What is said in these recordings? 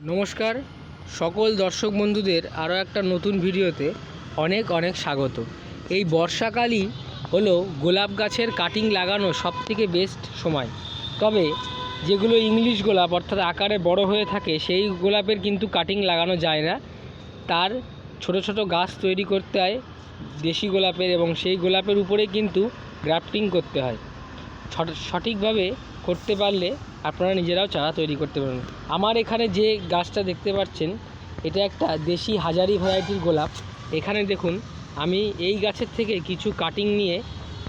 নমস্কার, সকল দর্শক বন্ধুদের আরও একটা নতুন ভিডিওতে অনেক অনেক স্বাগত। এই বর্ষাকালই হলো গোলাপ গাছের কাটিং লাগানো সবথেকে বেস্ট সময়। তবে যেগুলো ইংলিশ গোলাপ, অর্থাৎ আকারে বড় হয়ে থাকে, সেই গোলাপের কিন্তু কাটিং লাগানো যায় না। তার ছোট ছোট গাছ তৈরি করতে হয় দেশি গোলাপের এবং সেই গোলাপের উপরে কিন্তু গ্রাফটিং করতে হয়। সঠিকভাবে করতে পারলে আপনারা নিজেরাও চারা তৈরি করতে পারবেন। আমার এখানে যে গাছটা দেখতে পাচ্ছেন, এটা একটা দেশি হাজারি ভ্যারাইটির গোলাপ। এখানে দেখুন, আমি এই গাছের থেকে কিছু কাটিং নিয়ে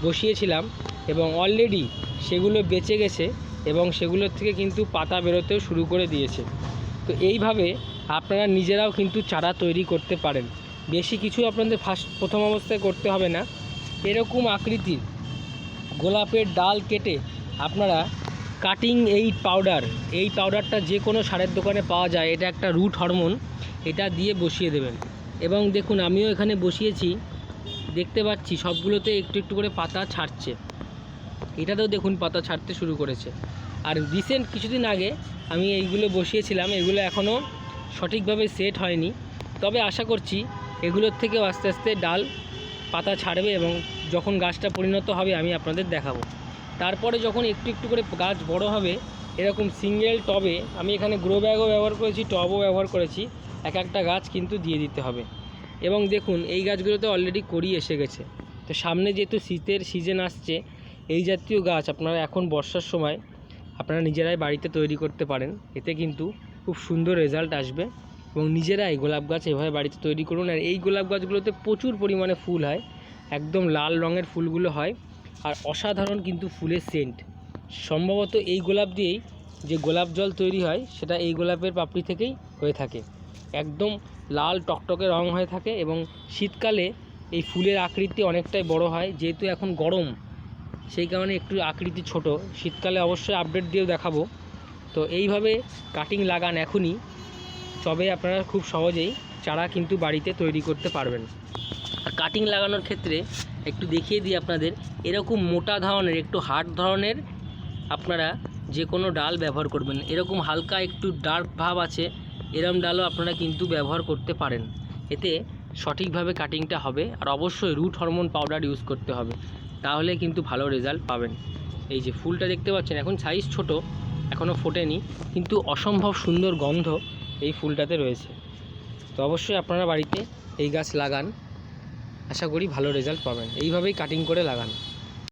বসিয়েছিলাম এবং অলরেডি সেগুলো বেঁচে গেছে এবং সেগুলোর থেকে কিন্তু পাতা বেরোতেও শুরু করে দিয়েছে। তো এইভাবে আপনারা নিজেরাও কিন্তু চারা তৈরি করতে পারেন। বেশি কিছু আপনাদের ফার্স্ট, প্রথম অবস্থায় করতে হবে না। এরকম আকৃতির গোলাপের ডাল কেটে আপনারা কাটিং এই পাউডার এই পাউডারটা যে কোনো সারের দোকানে পাওয়া যায়, এটা একটা রুট হরমোন এটা দিয়ে বসিয়ে দেবেন। এবং দেখুন, আমিও এখানে বসিয়েছি, দেখতে পাচ্ছি সবগুলোতে একটু একটু করে পাতা ছাড়ছে। এটাতেও দেখুন পাতা ছাড়তে শুরু করেছে। আর রিসেন্ট কিছুদিন আগে আমি এইগুলো বসিয়েছিলাম, এগুলো এখনও সঠিকভাবে সেট হয়নি। তবে আশা করছি এগুলোর থেকেও আস্তে আস্তে ডাল পাতা ছাড়বে এবং যখন গাছটা পরিণত হবে আমি আপনাদের দেখাবো। তারপরে যখন একটু একটু করে গাছ বড় হবে, এরকম সিঙ্গেল টবে আমি এখানে গ্রো ব্যাগও ব্যবহার করেছি টবও ব্যবহার করেছি, এক একটা গাছ কিন্তু দিয়ে দিতে হবে। এবং দেখুন, এই গাছগুলোতে অলরেডি করি এসে গেছে। তো সামনে যেহেতু শীতের সিজন আসছে, এই জাতীয় গাছ আপনারা এখন বর্ষার সময় আপনারা নিজেরাই বাড়িতে তৈরি করতে পারেন, এতে কিন্তু খুব সুন্দর রেজাল্ট আসবে। এবং নিজেরাই গোলাপ গাছ এভাবে বাড়িতে তৈরি করুন। আর এই গোলাপ গাছগুলোতে প্রচুর পরিমাণে ফুল হয়। একদম লাল রঙের ফুলগুলো হয়। আর অসাধারণ কিন্তু ফুলের সেন্ট সম্ভবত এই গোলাপ দিয়েই যে গোলাপ জল তৈরি হয়, সেটা এই গোলাপের পাপড়ি থেকেই হয়ে থাকে। একদম লাল টকটকে রং হয়ে থাকে এবং শীতকালে এই ফুলের আকৃতি অনেকটাই বড় হয়। যেহেতু এখন গরম, সেই কারণে একটু আকৃতি ছোট। শীতকালে অবশ্যই আপডেট দিয়েও দেখাবো। তো এইভাবে কাটিং লাগান এখনই। তবে আপনারা খুব সহজেই চারা কিন্তু বাড়িতে তৈরি করতে পারবেন। আর কাটিং লাগানোর ক্ষেত্রে একটু দেখিয়ে দিই আপনাদের, এরকম মোটা ধরনের, একটু হার্ড ধরনের আপনারা যে কোনো ডাল ব্যবহার করবেন। এরকম হালকা একটু ডার্ক ভাব আছে, এরম ডালও আপনারা কিন্তু ব্যবহার করতে পারেন। এতে সঠিকভাবে কাটিংটা হবে আর অবশ্যই রুট হরমোন পাউডার ইউজ করতে হবে। তাহলে কিন্তু ভালো রেজাল্ট পাবেন। এই যে ফুলটা দেখতে পাচ্ছেন, এখন সাইজ ছোট এখনও ফোটেনি, কিন্তু অসম্ভব সুন্দর গন্ধ। এই ফুলটাতে রয়েছে। তো অবশ্যই আপনারা বাড়িতে এই গাছ লাগান। আশা করি ভালো রেজাল্ট পাবেন। এইভাবেই কাটিং করে লাগান।